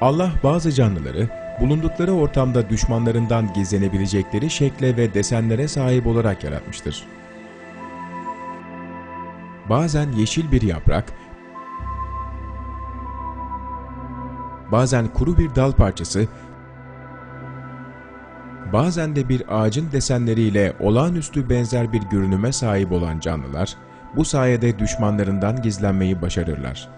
Allah bazı canlıları bulundukları ortamda düşmanlarından gizlenebilecekleri şekle ve desenlere sahip olarak yaratmıştır. Bazen yeşil bir yaprak, bazen kuru bir dal parçası, bazen de bir ağacın desenleriyle olağanüstü benzer bir görünüme sahip olan canlılar, bu sayede düşmanlarından gizlenmeyi başarırlar.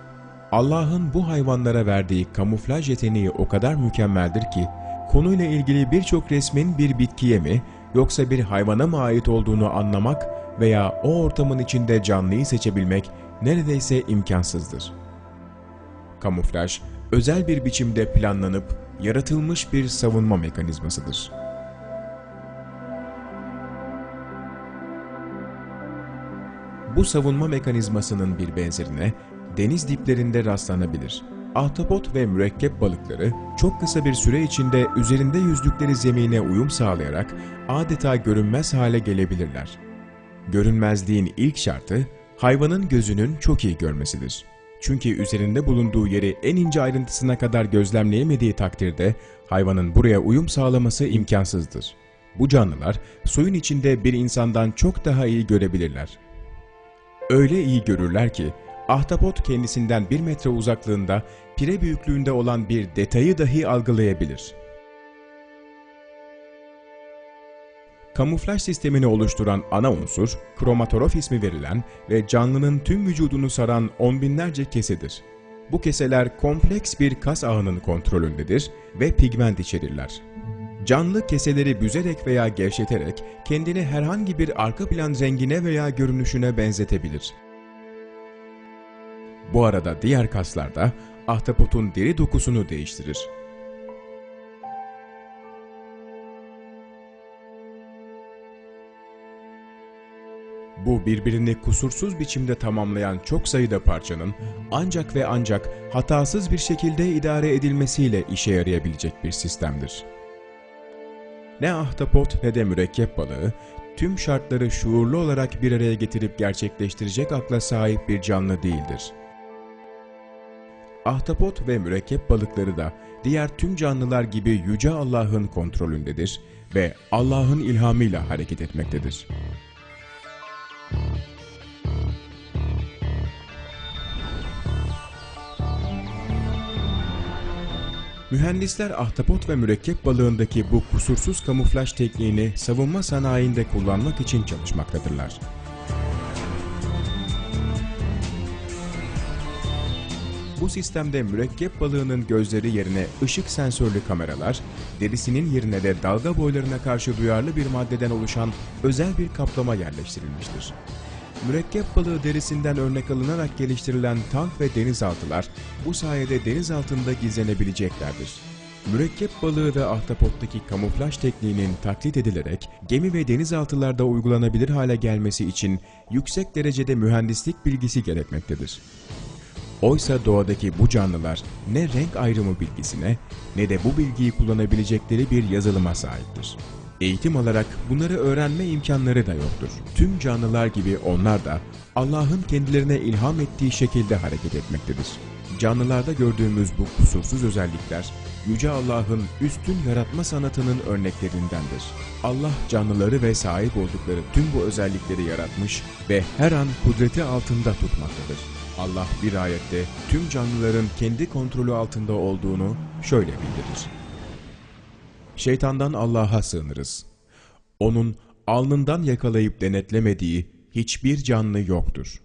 Allah'ın bu hayvanlara verdiği kamuflaj yeteneği o kadar mükemmeldir ki, konuyla ilgili birçok resmin bir bitkiye mi yoksa bir hayvana mı ait olduğunu anlamak veya o ortamın içinde canlıyı seçebilmek neredeyse imkansızdır. Kamuflaj, özel bir biçimde planlanıp yaratılmış bir savunma mekanizmasıdır. Bu savunma mekanizmasının bir benzerine deniz diplerinde rastlanabilir. Ahtapot ve mürekkep balıkları çok kısa bir süre içinde üzerinde yüzdükleri zemine uyum sağlayarak adeta görünmez hale gelebilirler. Görünmezliğin ilk şartı hayvanın gözünün çok iyi görmesidir. Çünkü üzerinde bulunduğu yeri en ince ayrıntısına kadar gözlemleyemediği takdirde hayvanın buraya uyum sağlaması imkansızdır. Bu canlılar suyun içinde bir insandan çok daha iyi görebilirler. Öyle iyi görürler ki ahtapot kendisinden bir metre uzaklığında pire büyüklüğünde olan bir detayı dahi algılayabilir. Kamuflaj sistemini oluşturan ana unsur, kromatorof ismi verilen ve canlının tüm vücudunu saran on binlerce kesedir. Bu keseler kompleks bir kas ağının kontrolündedir ve pigment içerirler. Canlı keseleri büzerek veya gevşeterek kendini herhangi bir arka plan rengine veya görünüşüne benzetebilir. Bu arada diğer kaslar da ahtapotun deri dokusunu değiştirir. Bu birbirini kusursuz biçimde tamamlayan çok sayıda parçanın ancak ve ancak hatasız bir şekilde idare edilmesiyle işe yarayabilecek bir sistemdir. Ne ahtapot ne de mürekkep balığı tüm şartları şuurlu olarak bir araya getirip gerçekleştirecek akla sahip bir canlı değildir. Ahtapot ve mürekkep balıkları da diğer tüm canlılar gibi Yüce Allah'ın kontrolündedir ve Allah'ın ilhamıyla hareket etmektedir. Mühendisler ahtapot ve mürekkep balığındaki bu kusursuz kamuflaj tekniğini savunma sanayinde kullanmak için çalışmaktadırlar. Bu sistemde mürekkep balığının gözleri yerine ışık sensörlü kameralar, derisinin yerine de dalga boylarına karşı duyarlı bir maddeden oluşan özel bir kaplama yerleştirilmiştir. Mürekkep balığı derisinden örnek alınarak geliştirilen tank ve denizaltılar bu sayede deniz altında gizlenebileceklerdir. Mürekkep balığı ve ahtapottaki kamuflaj tekniğinin taklit edilerek gemi ve denizaltılarda uygulanabilir hale gelmesi için yüksek derecede mühendislik bilgisi gerekmektedir. Oysa doğadaki bu canlılar ne renk ayrımı bilgisine ne de bu bilgiyi kullanabilecekleri bir yazılıma sahiptir. Eğitim alarak bunları öğrenme imkanları da yoktur. Tüm canlılar gibi onlar da Allah'ın kendilerine ilham ettiği şekilde hareket etmektedir. Canlılarda gördüğümüz bu kusursuz özellikler, Yüce Allah'ın üstün yaratma sanatının örneklerindendir. Allah canlıları ve sahip oldukları tüm bu özellikleri yaratmış ve her an kudreti altında tutmaktadır. Allah bir ayette tüm canlıların kendi kontrolü altında olduğunu şöyle bildirir. Şeytandan Allah'a sığınırız. Onun alnından yakalayıp denetlemediği hiçbir canlı yoktur.